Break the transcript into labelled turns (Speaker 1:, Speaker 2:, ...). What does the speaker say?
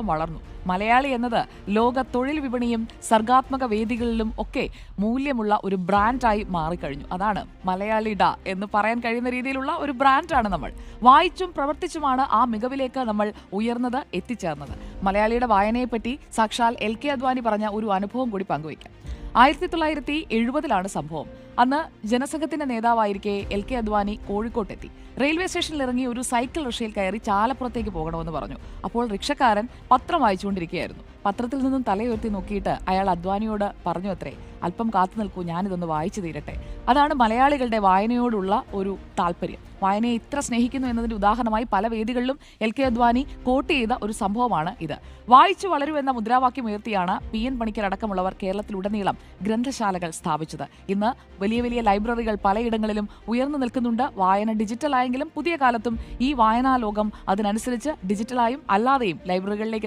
Speaker 1: വളർന്നു. മലയാളി എന്നത് ലോക തൊഴിൽ വിപണിയും സർഗാത്മക വേദികളിലും ഒക്കെ മൂല്യമുള്ള ഒരു ബ്രാൻഡായി മാറിക്കഴിഞ്ഞു. അതാണ് മലയാളി ഡ എന്ന് പറയാൻ കഴിയുന്ന രീതിയിലുള്ള ഒരു ബ്രാൻഡാണ് നമ്മൾ. വായിച്ചും പ്രവർത്തിച്ചുമാണ് ആ മികവിലേക്ക് നമ്മൾ ഉയർന്നത് എത്തിച്ചേർന്നത്. മലയാളിയുടെ വായനയെപ്പറ്റി സാക്ഷാൽ എൽ കെ അദ്വാനി പറഞ്ഞ ഒരു അനുഭവം കൂടി പങ്കുവയ്ക്കാം. ആയിരത്തി തൊള്ളായിരത്തി എഴുപതിലാണ് സംഭവം. അന്ന് ജനസംഘത്തിന്റെ നേതാവായിരിക്കെ എൽ കെ അദ്വാനി കോഴിക്കോട്ടെത്തി. റെയിൽവേ സ്റ്റേഷനിൽ ഇറങ്ങി ഒരു സൈക്കിൾ റിക്ഷയിൽ കയറി ചാലപ്പുറത്തേക്ക് പോകണമെന്ന് പറഞ്ഞു. അപ്പോൾ റിക്ഷക്കാരൻ പത്രം വായിച്ചുകൊണ്ടിരിക്കുകയായിരുന്നു. പത്രത്തിൽ നിന്നും തലയുയർത്തി നോക്കിയിട്ട് അയാൾ അദ്വാനിയോട് പറഞ്ഞു അത്രേ അല്പം കാത്തു നിൽക്കൂ ഞാനിതൊന്ന് വായിച്ചു തീരട്ടെ. അതാണ് മലയാളികളുടെ വായനയോടുള്ള ഒരു താല്പര്യം വായനയെ ഇത്ര സ്നേഹിക്കുന്നു എന്നതിന്റെ ഉദാഹരണമായി പല വേദികളിലും എൽ കെ അദ്വാനി കോട്ട് ചെയ്ത ഒരു സംഭവമാണ് ഇത്. വായിച്ചു വളരൂ എന്ന മുദ്രാവാക്യം ഉയർത്തിയാണ് പി എൻ പണിക്കർ അടക്കമുള്ളവർ കേരളത്തിലുടനീളം ഗ്രന്ഥശാലകൾ സ്ഥാപിച്ചത്. ഇന്ന് വലിയ വലിയ ലൈബ്രറികൾ പലയിടങ്ങളിലും ഉയർന്നു നിൽക്കുന്നുണ്ട്. വായന ഡിജിറ്റലായെങ്കിലും പുതിയ കാലത്തും ഈ വായനാ ലോകം അതിനനുസരിച്ച് ഡിജിറ്റലായും അല്ലാതെയും ലൈബ്രറികളിലേക്ക്